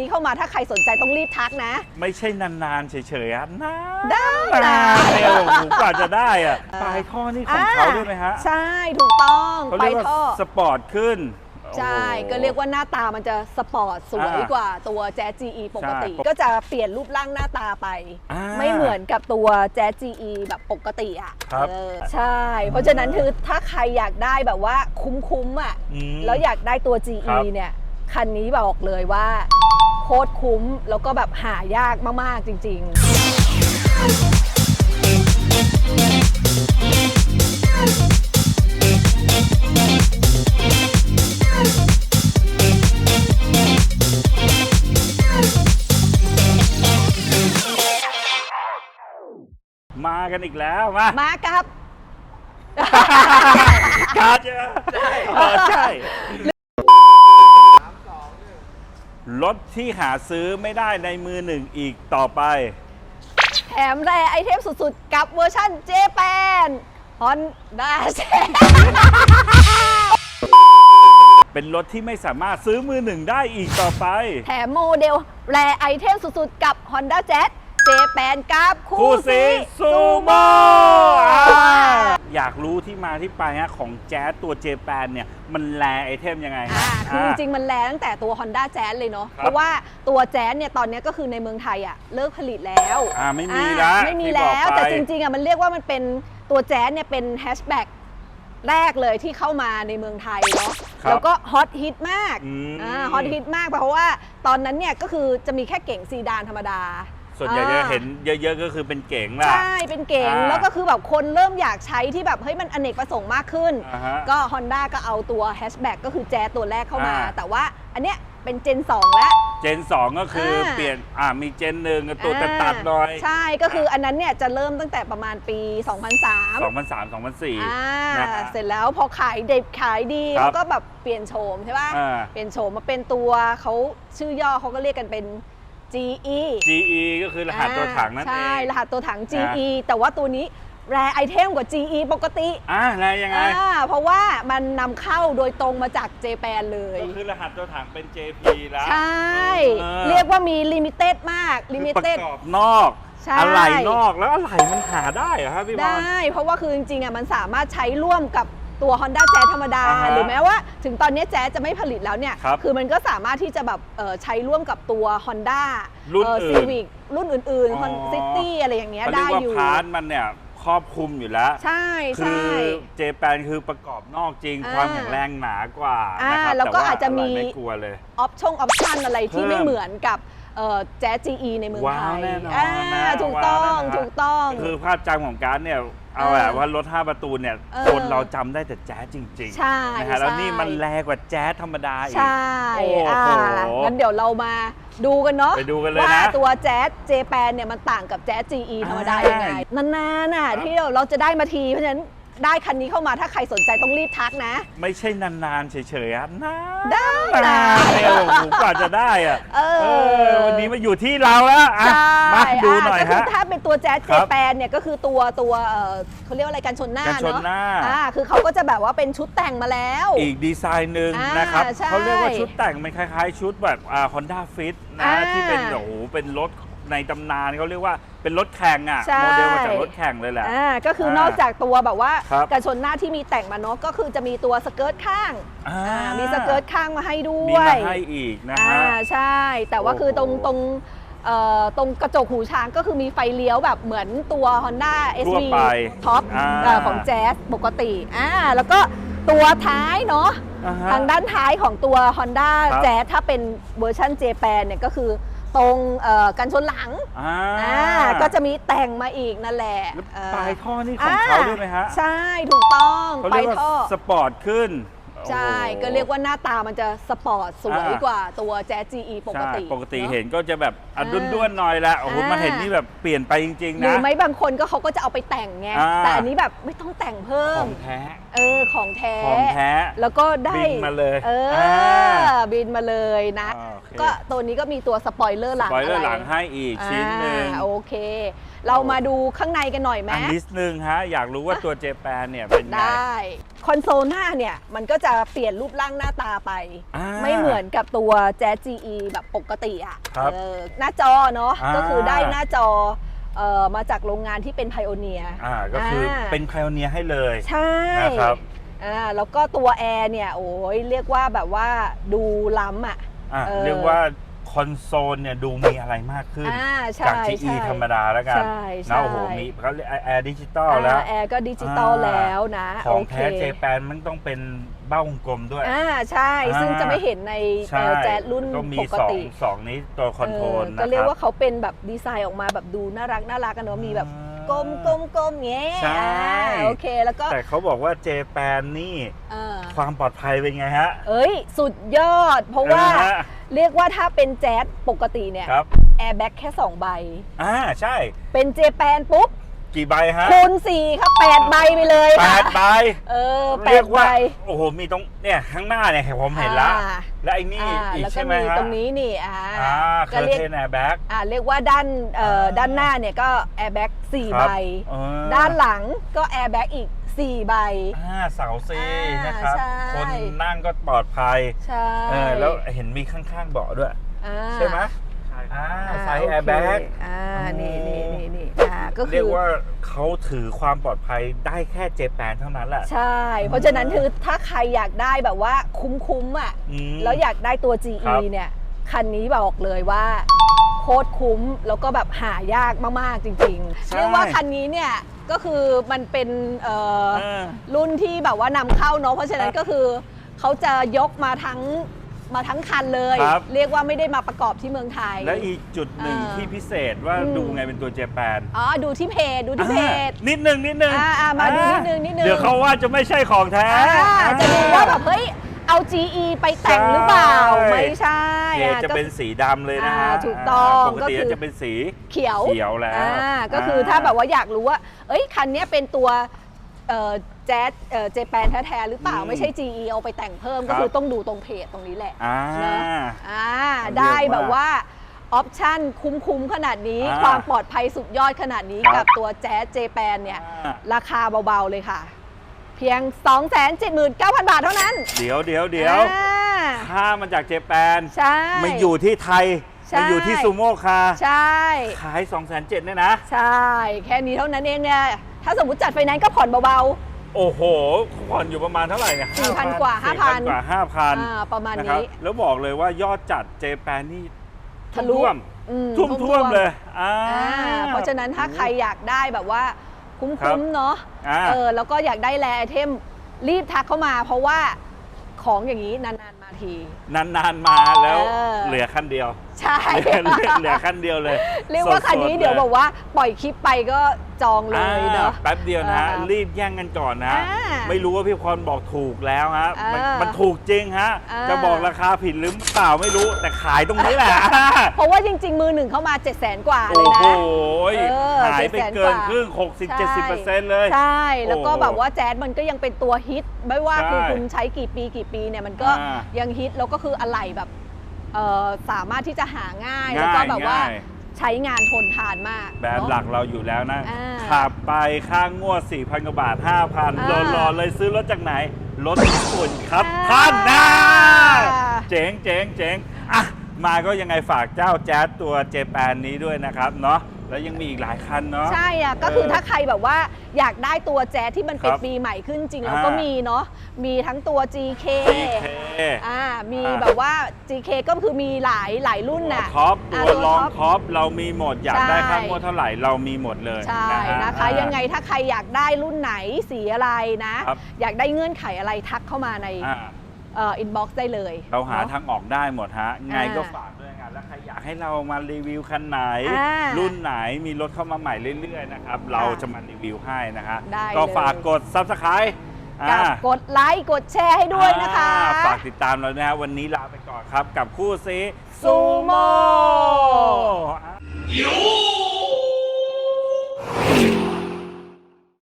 นี้เข้ามาถ้าใครสนใจต้องรีบทักนะ ไม่ใช่นานๆเฉยๆอะนานได้นานได้เลยโอ้โหกว่าจะได้อะปลายท่อนี่ของเขาด้วยไหมฮะใช่ถูกต้องเขาไปเรียกว่าท่อ สปอร์ตขึ้นใช่ โอ้โห ก็เรียกว่าหน้าตามันจะสปอร์ตสวยอ่ากว่าตัวแจ๊ส GE ปกติ ใช่ก็จะเปลี่ยนรูปร่างหน้าตาไป อ่าไม่เหมือนกับตัวแจ๊ส GE แบบปกติอะครับเออใช่ เพราะฉะนั้นคือถ้าใครอยากได้แบบว่าคุ้มๆอะ อืมแล้วอยากได้ตัวค GE รับเนี่ย คันนี้บอกเลยว่าโคตรคุ้ม แล้วก็แบบหายากมาก ๆ จริง ๆมากันอีกแล้วมา มาครับ การดเจอใช่ใช่ รถที่หาซื้อไม่ได้ในมือหนึ่งอีกต่อไป แถมแรไอเทมสุดๆ กับเวอร์ชั่นเจแปนฮอนด้าแชเป็นรถที่ไม่สามารถซื้อมือหนึ่งได้อีกต่อไป แถมโมเดลแรไอเทมสุดๆ กับ Honda Jazz เจแปนกับคู่คู่ซีซีซูโม่ อ่าอยากรู้ที่มาที่ไปฮะของแจ๊สตัวเจแปนเนี่ยมันแลไอเทมยังไงอ่าฮะคือจริงๆ มันแลตั้งแต่ตัว Honda Jazz เลยเนาะ ครับเพราะว่าตัวแจ๊สเนี่ยตอนนี้ก็คือในเมืองไทยอะเลิกผลิตแล้วอ่าไม่มีอ่าแล้วไม่มีที่บอกแล้ว ไปแต่จริงๆอะมันเรียกว่ามันเป็นตัวแจ๊สเนี่ยเป็นแฮชแบ็กแรกเลยที่เข้ามาในเมืองไทยเนาะ ครับแล้วก็ฮอตฮิตมากอืมอ่าฮอตฮิตมากเพราะว่าตอนนั้นเนี่ยก็คือจะมีแค่เก่งซีดานธรรมดา ส่วนใหญ่จะอ่า เห็นเยอะๆ ก็คือเป็นเก๋งล่ะ ใช่เป็นเก่งอ่า แล้วก็คือแบบคนเริ่มอยากใช้ที่แบบเฮ้ยมันอเนกประสงค์มากขึ้น อ่าฮะ ก็ Honda ก็เอาตัวแฮชแบ็กก็คือแจ๊สตัวแรกเข้ามา อ่า แต่ว่าอันเนี้ยเป็นเจน 2 แล้ว เจน 2 ก็คืออา เปลี่ยนอ่ามีเจนหนึ่งตัวตัดตัดๆหน่อย ใช่ก็คืออันนั้นเนี่ยจะเริ่มตั้งแต่ประมาณปี 2003 2003 2004อ่านะฮะ เสร็จแล้วพอขายเด็บขายดีครับเขาก็แบบเปลี่ยนโฉมใช่ป่ะอ่า เปลี่ยนโฉมมาเป็นตัวเขาชื่อย่อเขาก็เรียกกันเป็น GE GE ก็คือรหัสตัวถังนั่นเอง ใช่ รหัสตัวถังอ่า GE แต่ว่าตัวนี้แรไอเทมกว่า GE ปกติอ่าแล้วยังไงอ่าเพราะว่ามันนำเข้าโดยตรงมาจากเจแปนเลย ก็คือรหัสตัวถังเป็น JP แล้ว ใช่ออเรียกว่ามีลิมิเต็ดมากลิคือมิประเต็ดกอบนอกใช่อะไรนอกแล้วอะไรมันหาได้เหรอครับพี่บอไดล้เพราะว่าคือจริงๆอะมันสามารถใช้ร่วมกับ ตัว Honda Jazz ธรรมดา อ่าฮะหรือแม้ว่าถึงตอนนี้แจ๊สจะไม่ผลิตแล้วเนี่ยครับอมันก็สามารถที่จะแบบเอ่อใช้ร่วมกับตัว Honda รุ่นอื่น ซีวิกรุ่นอื่นอ๋อๆ Honda City อะไรอย่างเงี้ยเขาเรียได้กว่าอยู่ พาร์ทมันเนี่ยครอบคลุมอยู่แล้ว ใช่คืใช่ อเจแปนคือประกอบนอกจริง อ่าความแข็งแรงหนากว่าอ่านะครับแล้วก็ต่อาจจะมี ไรไม่กลัวเลย ออปช่องออปชันอะไรที่เพิ่มไม่เหมือนกับ แจ๊ส GE ในเมืองว้าไทวยแน่นอนอ่านะถูกต้อง ว้าวแน่นอน ถูกต้อง คือภาพจำของการดเนี่ยเอาเออแบบว่ารถ5ประตูเนี่ยเออคนเราจำได้แต่แจ๊สจริงใช่นะฮะแล้วใช่ นี่มันแรงกว่าแจ๊สธรรมดาอีก ใช่โอ้โหอ่างั้นเดี๋ยวเรามาดูกันเนาะไปดูกันเลยนะว่าตัวแจ๊สเจแปนเนี่ยมันต่างกับแจ๊ส GE ธรรมดาอ่ายัยังไงนานๆน่ะครับที่เราเราจะได้มาทีเพราะฉะนั้น ได้คันนี้เข้ามาถ้าใครสนใจต้องรีบทักนะ ไม่ใช่นานๆเฉยๆอะนานได้นานเลยโอ้โหกว่าจะได้อะเออเออ วันนี้มาอยู่ที่เราแล้วอะใช่มาดูหน่อยก็คืฮะ ถ้าเป็นตัวแจ๊สคเจรับแปนเนี่ยก็คือตัวตัวเอ่อเขาเรียกว่าอะไรกันชนหน้ากันชนเนาะหน้า อ่าคือเขาก็จะแบบว่าเป็นชุดแต่งมาแล้ว อีกดีไซน์หนึ่งอ่านนะครับ ใช่เขาเรียกว่าชุดแต่งมันคล้ายๆ ชุดแบบอ่า Honda Fit นะ อ่าที่เป็นโอ้โหเป็นรถ ในตำนานเขาเรียกว่าเป็นรถแข่งอะใช่ โมเดลมาจากรถแข่งเลยแหละ อ่าก็คืออนอกจากตัวแบบว่าครับกันชนหน้าที่มีแต่งมาเนาะก็คือจะมีตัวสเกิร์ตข้างอ่า อ่ามีสเกิร์ตข้างมาให้ด้มีวยมาให้อีกนะอ่าฮะ ใช่ แต่ว่าโอ้โหคือตรงตรงเอ่อตรงกระจกหูช้างก็คือมีไฟเลี้ยวแบบเหมือนตัว Honda ทั่ว SV ไป ท็อปอ่า เอ่อของแจ๊สปกติอ่าแล้วก็ตัวท้ายเนาะ อ่าฮะ ทางด้านท้ายของตัว Honda ครับแจ๊สถ้าเป็นเวอร์ชันเจแปนเนี่ยก็คือ ตรงเอ่อกันชนหลังอ่าอ่าก็จะมีแต่งมาอีกนั่นแหละแล้วเอ่อปลายท่อนี่ของเขาด้วยไหมฮะ ใช่ถูกต้องเขาไปเรียกว่าท่อสปอร์ตขึ้น ใช่โอ้โหก็เรียกว่าหน้าตามันจะสปอร์ตสวยอ่ากว่าตัวแจ๊ส GE ปกติใช่ปกติอะ เห็นก็จะแบบอะอ่าด้วนๆหน่อยแหละโอ้โหอ่ามาเห็นนี่แบบเปลี่ยนไปจริง หๆ รืนะอไม่บางคนก็เขาก็จะเอาไปแต่งไง อ่า แต่อันนี้แบบไม่ต้องแต่งเพิ่ขม องแท้ เออ ของแท้ ของแท้ แล้วก็ได้บินมาเลยเอออ่าบินมาเลยนะ อ่าโอเค ก็ตัวนี้ก็มีตัวสปอยเลอร์หลังปล่อยเลออะไรร์หลังให้อีกชิ้นหนึ่ง อ่าโอเคเรามาดูข้างในกันหน่อยไหมอันนิดนึงฮะ อยากรู้ว่าตัวเจแปนเนี่ยเป็นไง ได้คอนโซลหน้าเนี่ย มันก็จะเปลี่ยนรูปร่างหน้าตาไป อ่าไม่เหมือนกับตัว Jazz GE แบบปกติอะครับเออหน้าจอเนาะอ่า ก็คือได้หน้าจอเอ่อมาจากโรงงานที่เป็นไพโอเนีย อ่าก็คืออา เป็นไพโอเนียให้เลย ใช่นะครับ อ่าแล้วก็ตัวแอร์เนี่ย โอ้ยเรียกว่าแบบว่าดูล้ำอะ อะเออ เรียกว่า คอนโซลเนี่ยดูมีอะไรมากขึ้น อ่าใช่จากใช่ GE ธรรมดาแล้วกันใช่ใช่ นะโอ้โหมีเขาเรียกแอร์ดิจิตอลแล้ว อ่าแอร์ก็ดิจิตอลอ่า แล้วนะของโเคแท้เจแปนมันต้องเป็นเบ้าวงกลมด้วย อ่าใช่ อ่า ซึ่งจะไม่เห็นในใช่เอ่อแจ๊สรุ่นก็มีปกสองติสองนี้ตัวคอนโทรลเออนะก็เรียคกรับ ว่าเขาเป็นแบบดีไซน์ออกมาแบบดูน่ารักน่ารักกันเนาะมีแบบอ่า กลมกลมกลมเงี้ยใช่ อ่าโอเคแล้วก็แต่เขาบอกว่าเจแปนนี่เออความปลอดภัยเป็นไงฮะเอ้ย สุดยอด เพราะว่าออฮะเรียกว่าถ้าเป็นแจ๊สปกติเนี่ยครับแอร์แบ็กแค่ 2 ใบ อ่าใช่ เป็นเจแปนปุ๊บ กี่ใบฮะคูณ4ครับ8ใบไปเลยแปค่ะดใบเออแปเรียดกใบ ว่าโอ้โหมีตรงเนี่ยข้างหน้าเนี่ยผมเห็นละอ่า และไอ้นี่อ่าอีกแล้วก็ใช่ไหมมีฮะตรงนี้นี่อ่าอ่าเคก็อร์เรียกเทนแอร์แบ็ก อ่าเรียกว่าด้านเอ่ออ่าด้านหน้าเนี่ยก็แอร์แบ็ก4คใบรับเออ ด้านหลังก็แอร์แบ็กอีก4ใบ อ่าเสาซีอ่านนะครับ ใช่ คนนั่งก็ปลอดภัยใช่เออแล้วเห็นมีข้างๆเบาะด้วย อ่า ใช่ไหมอ่าอ่าไซส์แอร์แบ็กโอเคอ่า นี่นี่นี่ นี่อ่าก็เรีคืยกอว่าเขาถือความปลอดภัยได้แค่เจแปนเท่านั้นแหละ ใช่ เพราะฉะนั้นคือถ้าใครอยากได้แบบว่าคุ้มๆอะอืมแล้วอยากได้ตัวค GE รับเนี่ย คันนี้บอกเลยว่าโคตรคุ้มแล้วก็แบบหายากมากๆจริงๆ เรียกว่าคันนี้เนี่ยก็คือมันเป็นเอ่อเออรุ่นที่แบบว่านำเข้าเนาะเพราะฉะนั้นก็คือเขาจะยกมาทั้ง มาทั้งคันเลย ครับ เรียกว่าไม่ได้มาประกอบที่เมืองไทย และอีกจุดหนึ่งอ่าที่พิเศษว่าอืม ดูไงเป็นตัวเจแปนอ๋อ ดูที่เพจดูที่เพจอ่านิดนึงนิดนึงอ่าอ่ามาดูนิดนึงนิดนึง เดี๋ยวเขาว่าจะไม่ใช่ของแท้ อ่าจะดูว่าแบบเฮ้ย เอา GE ไปแต่งหรือเปล่า ใช่ ไม่ใช่เคอะจะก็ เป็นสีดำเลยนะฮะอ่าถูกต้องปกติก็คือ จะเป็นสีเขียวเขียวแล้วอ่าก็คือถ้าแบบว่าอยากรู้ว่า เอ้ย คันเนี้ยเป็นตัวเอ่อ แจ๊สเอ่อเจแปนแท้ๆหรือเปล่าอืม ไม่ใช่ GE เอาไปแต่งเพิ่มครัก็บคือต้องดูตรงเพจตรงนี้แหละ อ่าเนอะอ่าเรียกได้ว่าแบบว่าออปชั่นคุ้มๆ ขนาดนี้ อ่าความปลอดภัยสุดยอดขนาดนี้ครักับบตัวแจ๊สเจแปนเนี่ย อ่าราคาเบาๆ เลยค่ะ เพียง 279,000 บาทเท่านั้นเดี๋ยวเดี๋ยวเดี๋ยวอ่าค่ามันจากเจแปนใช่ มาอยู่ที่ไทยใช่ มาอยู่ที่ซูโม่คาใช่ ขาย2 0 0 0 0เนี่ยนะ ใช่ แค่นี้เท่านั้นเองเนี่ย ถ้าสมมติจัดไฟแนนซ์ก็ผ่อนเบา โอ้โหผ่อนอยู่ประมาณเท่าไหร่เนี่ย4,000กว่า4,000 5,000 กว่าห้าพันๆอ่าประมาณนะครับนี้แล้วบอกเลยว่ายอดจัดเจแปนนี่ทะลุ ท่วมอืมท่วมท่วมเลยอ่า อ่าเพราะฉะนั้นถ้าใครอยากได้แบบว่าคุ้ครับมๆเนาะ อ่า เออแล้วก็อยากได้แรไอเทมรีบทักเข้ามา เพราะว่าของอย่างนี้นาน ๆ มาที นานๆมาแล้วเออ เหลือคันเดียว ใช่เหลือเหลือคันเดียวเลยเรียกว่าคันนี้สๆเดี๋ยวลบอกว่าปล่อยคลิปไปก็จองเลยเนาะ อ่าแป๊บเดียวนะฮะอ่ารีบแย่งกันก่อนนะอ่าไม่รู้ว่าพี่พรบอกถูกแล้วฮะมันอ่ามัมันถูกจริงฮะอ่า จะบอกราคาผิดหรือเปล่าไม่รู้แต่ขายตรงนี้แหละ เพราะว่าจริง ๆ มือหนึ่งเข้ามา 7 0 0 0 0 0 กว่าเลโอ้ยโหนะเออหายไป700,000เกินกว่าครึ่ง 60-70%เลย ใช่ แล้วก็โอ้โหแบบว่าแจ๊สมันก็ยังเป็นตัวฮิต ไม่ว่าใช่คือคุณใช้กี่ปีกี่ปีเนี่ยมันก็อ่ายังฮิต แล้วก็คืออะไหล่แบบ เอ่อสามารถที่จะหาง่ายง่ายแล้วก็แบบว่าง่าย ใช้งานทนทานมากแบบเนอะหลักเราอยู่แล้วนะ อ่าขับไปค่างวด 4,000 กว่าบาท 5,000อ่ารอๆเลยซื้อรถจากไหน รถญี่ปุ่นครับอ่าท่านนะเจ๋งเจ๋งเจ๋งอะ มาก็ยังไงฝากเจ้าแจ๊สตัวเจแปนนี้ด้วยนะครับเนาะ แล้วยังมีอีกหลายคันเนาะ ใช่อะก็คือเออถ้าใครแบบว่าอยากได้ตัวแจ๊สที่มันเป็นครับปีใหม่ขึ้นจริงแล้วอ่าก็มีเนาะมีทั้งตัว GK GK อ่ามีอ่า แบบว่า GK ก็คือมีหลายหลายรุ่นน่ะท็อปอ่าตัวรองท็อป ท็อปเรามีหมดอยากได้ใช่ ค่างวดเท่าไหร่เรามีหมดเลยใช่ฮนะคะ อ่า ยังไงถ้าใครอยากได้รุ่นไหนสีอะไรนะ ครับ อยากได้เงื่อนไขอะไรทักเข้ามาในอ่า เอินบ็อกซ์ได้เลยเราหานะทางออกได้หมดฮะ ไงอ่าก็ฝากด้วยงานแล้วใครอยากให้เรามารีวิวคันไหน อ่ารุ่นไหนมีรถเข้ามาใหม่เรื่อยๆนะครับเราจะมารีวิวให้นะฮะได้ก็เลย ฝากกด Subscribe กับกดไลค์กดแชร์ให้ด้วยนะคะ อ่าฝากติดตามเรานะฮะวันนี้ลาไปก่อนครับกับคู่ซีซูโม่อะ